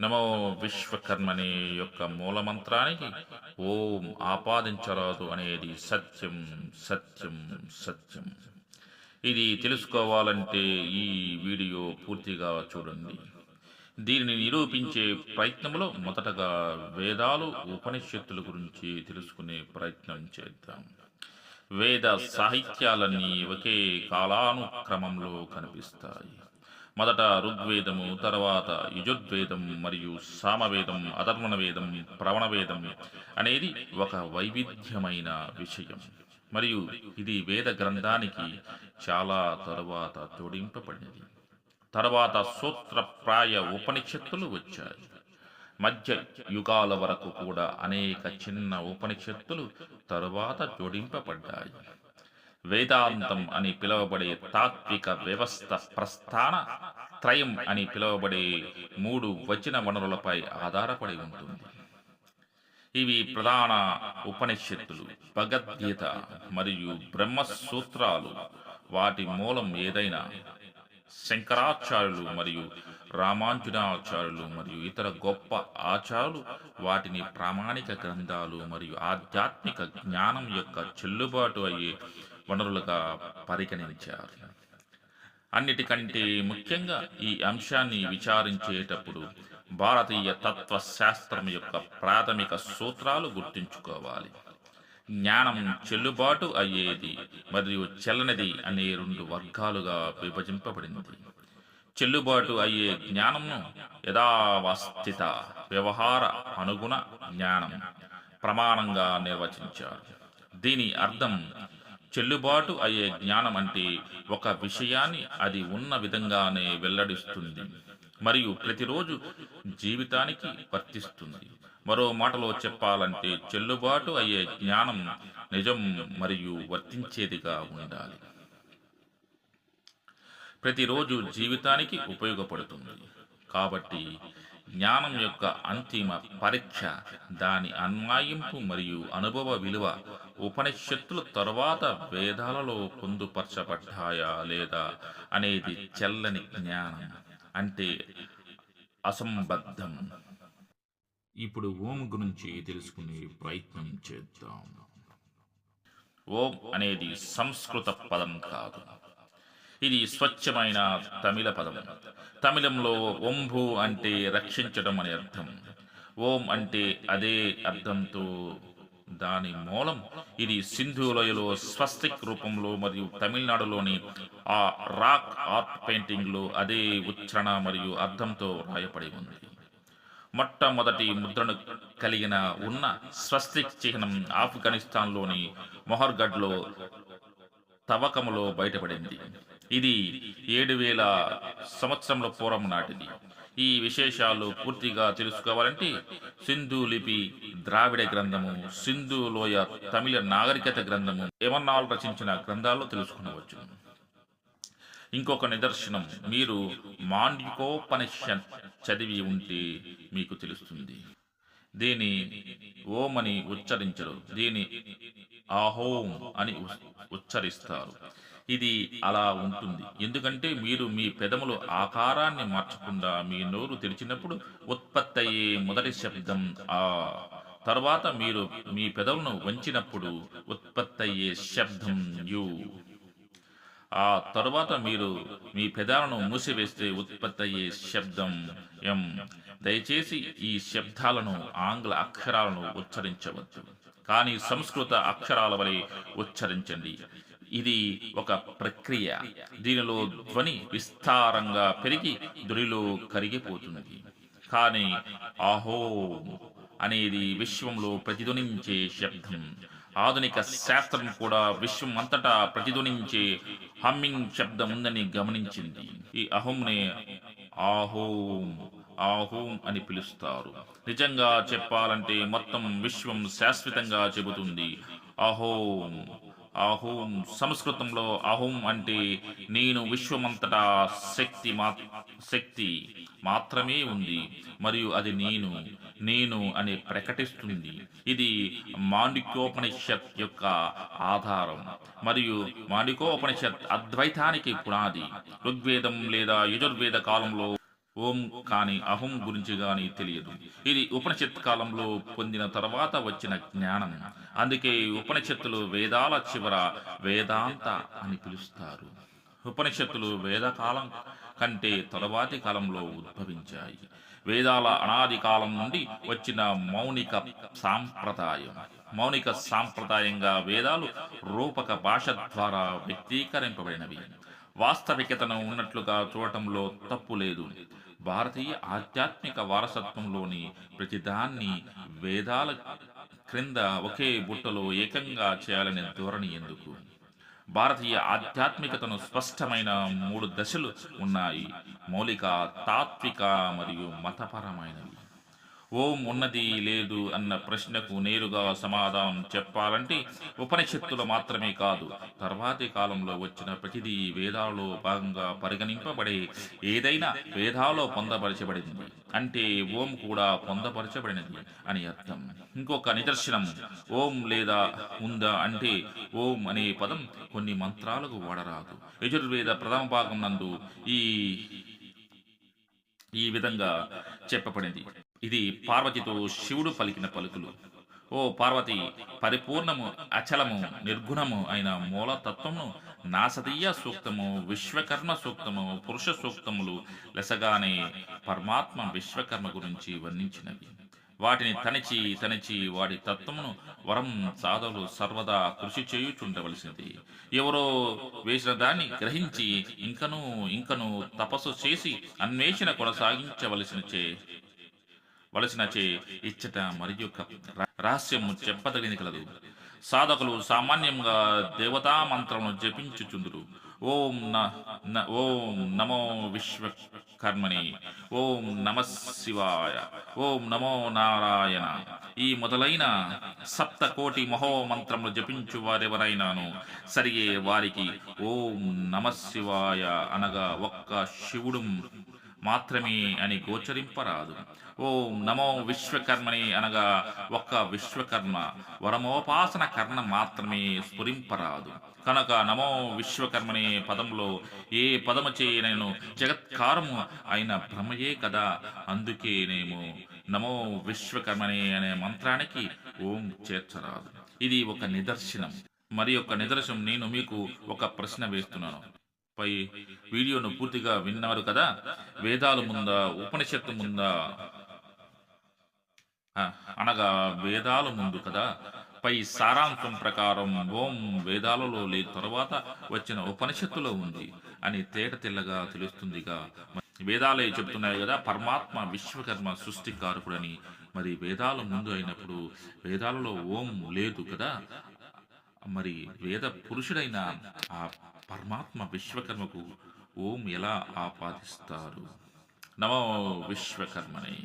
నమో విశ్వకర్మని యొక్క మూలమంత్రానికి ఓం ఆపాదించరాదు అనేది సత్యం సత్యం సత్యం. ఇది తెలుసుకోవాలంటే ఈ వీడియో పూర్తిగా చూడండి. దీనిని నిరూపించే ప్రయత్నంలో మొదటగా వేదాలు ఉపనిషత్తుల గురించి తెలుసుకునే ప్రయత్నం చేద్దాం. వేద సాహిత్యాలన్నీ ఒకే కాలానుక్రమంలో కనిపిస్తాయి. మొదట ఋగ్వేదము తర్వాత యజుర్వేదం మరియు సామవేదం అధర్వణ వేదం ప్రవణ వేదం అనేది ఒక వైవిధ్యమైన విషయం. మరియు ఇది వేద గ్రంథానికి చాలా తరువాత జోడింపబడినది తర్వాత సూత్రప్రాయ ఉపనిషత్తులు వచ్చాయి. మధ్య యుగాల వరకు కూడా అనేక చిన్న ఉపనిషత్తులు తరువాత జోడింపబడ్డాయి. వేదాంతం అని పిలువబడే తాత్విక వ్యవస్థ ప్రస్థాన త్రయం అని పిలువబడే మూడు వచన వనరులపై ఆధారపడి ఉంటుంది. ఇవి ప్రధాన ఉపనిషత్తులు భగవద్గీత మరియు బ్రహ్మసూత్రాలు. వాటి మూలం ఏదైనా శంకరాచార్యులు మరియు రామాంజునాచార్యులు మరియు ఇతర గొప్ప ఆచారులు వాటిని ప్రామాణిక గ్రంథాలు మరియు ఆధ్యాత్మిక జ్ఞానం యొక్క చెల్లుబాటు అయ్యే వనరులుగా పరిగణించారు. అన్నిటికంటే ముఖ్యంగా ఈ అంశాన్ని విచారించేటప్పుడు భారతీయ తత్వశాస్త్రం యొక్క ప్రాథమిక సూత్రాలు గుర్తుంచుకోవాలి. జ్ఞానం చెల్లుబాటు అయ్యేది మరియు చెల్లనిది అనే రెండు వర్గాలుగా విభజింపబడింది. చెల్లుబాటు అయ్యే జ్ఞానంను యథావస్థిత వ్యవహార అనుగుణ జ్ఞానం ప్రమాణంగా నిర్వచించారు. దీని అర్థం చెల్లుబాటు అయ్యే జ్ఞానం అంటే ఒక విషయాన్ని అది ఉన్న విధంగానే వెల్లడిస్తుంది మరియు ప్రతిరోజు జీవితానికి వర్తిస్తుంది. మరో మాటలో చెప్పాలంటే చెల్లుబాటు అయ్యే జ్ఞానం నిజం మరియు వర్తించేదిగా ఉండాలి. ప్రతిరోజు జీవితానికి ఉపయోగపడుతుంది. కాబట్టి జ్ఞానం యొక్క అంతిమ పరీక్ష దాని అన్వాయింపు మరియు అనుభవ విలువ ఉపనిషత్తుల తరువాత వేదాలలో పొందుపరచబడ్డాయా లేదా అనేది చెల్లని జ్ఞానం అంటే అసంబద్ధం. ఇప్పుడు ఓం గురించి తెలుసుకునే ప్రయత్నం చేద్దాం. ఓం అనేది సంస్కృత పదం కాదు. ఇది స్వచ్ఛమైన తమిళ పదం. తమిళంలో ఓంభు అంటే రక్షించడం అని అర్థం. ఓం అంటే అదే అర్థంతో దాని మూలం ఇది సింధులయలో స్వస్తిక్ రూపంలో మరియు తమిళనాడులోని ఆ రాక్ ఆర్ట్ పెయింటింగ్లో అదే ఉచ్చారణ మరియు అర్థంతో రాయపడి ఉంది. మొట్టమొదటి ముద్రను కలిగిన ఉన్న స్వస్తిక్ చిహ్నం ఆఫ్ఘనిస్తాన్లోని మొహర్గఢ్లో తవ్వకములో బయటపడింది. ఇది ఏడు వేల సంవత్సరంలో పూర్వం నాటిది. ఈ విశేషాలు పూర్తిగా తెలుసుకోవాలంటే సింధు లిపి ద్రావిడ గ్రంథము సింధు లోయ తమిళ నాగరికత గ్రంథము ఏమన్నాళ్ళు రచించిన గ్రంథాల్లో తెలుసుకునవచ్చు. ఇంకొక నిదర్శనం మీరు మాండికోపనిషత్ చదివి ఉంటే మీకు తెలుస్తుంది. దీని ఓమని ఉచ్చరించరు దీని ఆహోం అని ఉచ్చరిస్తారు. ఇది అలా ఉంటుంది. ఎందుకంటే మీరు మీ పెదములు ఆకారాన్ని మార్చకుండా మీ నోరు తెరిచినప్పుడు ఉత్పత్తి అయ్యే మొదటి శబ్దం ఆ. తర్వాత మీరు మీ పెదవులను వంచినప్పుడు ఉత్పత్తి అయ్యే శబ్దం యు. ఆ తరువాత మీరు మీ పెదాలను మూసివేస్తే ఉత్పత్తి అయ్యే శబ్దం ఎం. దయచేసి ఈ శబ్దాలను ఆంగ్ల అక్షరాలను ఉచ్చరించవచ్చు కానీ సంస్కృత అక్షరాల వలె ఉచ్చరించండి. ఇది ఒక ప్రక్రియ. దీనిలో ధ్వని విస్తారంగా పెరిగి ధ్వనిలో కరిగిపోతున్నది. కానీ ఆహో అనేది విశ్వంలో ప్రతిధ్వనించే శబ్దం. ఆధునిక శాస్త్రం కూడా విశ్వం అంతటా ప్రతిధ్వనించే హమ్మింగ్ శబ్దం ఉందని గమనించింది. ఈ అహోంనే ఆహోం ఆహోం అని పిలుస్తారు. నిజంగా చెప్పాలంటే మొత్తం విశ్వం శాశ్వతంగా చెబుతుంది. అహోం అహోం సంస్కృతంలో అహోం అంటే నేను విశ్వమంతటా శక్తి మా శక్తి మాత్రమే ఉంది మరియు అది నేను నేను అని ప్రకటిస్తుంది. ఇది మాండికోపనిషత్ యొక్క ఆధారం మరియు మాండికోపనిషత్ అద్వైతానికి పునాది. ఋగ్వేదం లేదా యజుర్వేద కాలంలో ఓం కాని అహం గురించి కానీ తెలియదు. ఇది ఉపనిషత్ కాలంలో పొందిన తర్వాత వచ్చిన జ్ఞానం. అందుకే ఉపనిషత్తులు వేదాల చివర వేదాంత అని పిలుస్తారు. ఉపనిషత్తులు వేదకాలం కంటే తరువాతి కాలంలో ఉద్భవించాయి. వేదాల అనాది కాలం నుండి వచ్చిన మౌనిక సాంప్రదాయం. మౌనిక సాంప్రదాయంగా వేదాలు రూపక భాష ద్వారా వ్యక్తీకరింపబడినవి. వాస్తవికతను ఉన్నట్లుగా చూడటంలో తప్పు లేదు. భారతీయ ఆధ్యాత్మిక వారసత్వంలోని ప్రతిదాన్ని వేదాల క్రింద ఒకే బుట్టలో ఏకంగా చేయాలనే ధోరణి ఎందుకు? భారతీయ ఆధ్యాత్మికతను స్పష్టమైన మూడు దశలు ఉన్నాయి. మౌలిక తాత్విక మరియు మతపరమైనవి. ఓం ఉన్నది లేదు అన్న ప్రశ్నకు నేరుగా సమాధానం చెప్పాలంటే ఉపనిషత్తులు మాత్రమే కాదు తర్వాతి కాలంలో వచ్చిన ప్రతిదీ వేదాలలో భాగంగా పరిగణింపబడే ఏదైనా వేదాల్లో పొందపరచబడింది. అంటే ఓం కూడా పొందపరచబడినది అని అర్థం. ఇంకొక నిదర్శనం ఓం లేదా ఉందా అంటే ఓం అనే పదం కొన్ని మంత్రాలకు వాడరాదు. యజుర్వేద ప్రథమ భాగం నందు ఈ ఈ విధంగా చెప్పబడింది. ఇది పార్వతితో శివుడు పలికిన పలుకులు. ఓ పార్వతి పరిపూర్ణము అచలము నిర్గుణము అయిన మూలతత్వమును నాసదీయ సూక్తము విశ్వకర్మ సూక్తము పురుష సూక్తములు లెసగానే పరమాత్మ విశ్వకర్మ గురించి వర్ణించినవి. వాటిని తనిచి తనిచి వాడి తత్వమును వరం సాధవులు సర్వదా కృషి చేయుచుండవలసింది ఎవరో వేసిన దాన్ని గ్రహించి ఇంకను ఇంకను తపస్సు చేసి అన్వేషణ కొనసాగించవలసిన చే వలసినచే ఇచ్చట మరియు రహస్యము చెప్పదగినది కలదు. సాధకులు సామాన్యంగా దేవతా మంత్రమును జపించుచుందురు. ఓం ఓం నమో విశ్వకర్మణి ఓం నమ శివాయ ఓం నమో నారాయణ. ఈ మొదలైన సప్త కోటి మహో మంత్రములు జపించు వారెవరైనాను సరిగే వారికి ఓం నమ శివాయ అనగా ఒక్క శివుడు మాత్రమే అని గోచరింపరాదు. ఓం నమో విశ్వకర్మని అనగా ఒక్క విశ్వకర్మ. వరమోపాసన కర్ణ మాత్రమే స్ఫురింపరాదు. కనుక నమో విశ్వకర్మని పదంలో ఏ పదము చేయనను జగత్కారము అయిన బ్రహ్మయే కదా. అందుకేనేమో నమో విశ్వకర్మని అనే మంత్రానికి ఓం చేర్చరాదు. ఇది ఒక నిదర్శనం. మరి ఒక నిదర్శనం నేను మీకు ఒక ప్రశ్న వేస్తున్నాను. పై వీడియోను పూర్తిగా విన్నారు కదా? వేదాలు ముందా ఉపనిషత్తు ముందా? అనగా వేదాలు ముందు కదా? పై సారాంశం ప్రకారం ఓం వేదాలలో లేని తర్వాత వచ్చిన ఉపనిషత్తులో ఉంది అని తేట తెల్లగా తెలుస్తుందిగా. వేదాలే చెప్తున్నాయి కదా పరమాత్మ విశ్వకర్మ సృష్టికారకుడని. మరి వేదాల ముందు అయినప్పుడు వేదాలలో ఓం లేదు కదా? మరి వేద పురుషుడైన ఆ పరమాత్మ విశ్వకర్మకు ఓం ఎలా ఆపాదిస్తారు? నమో విశ్వకర్మని.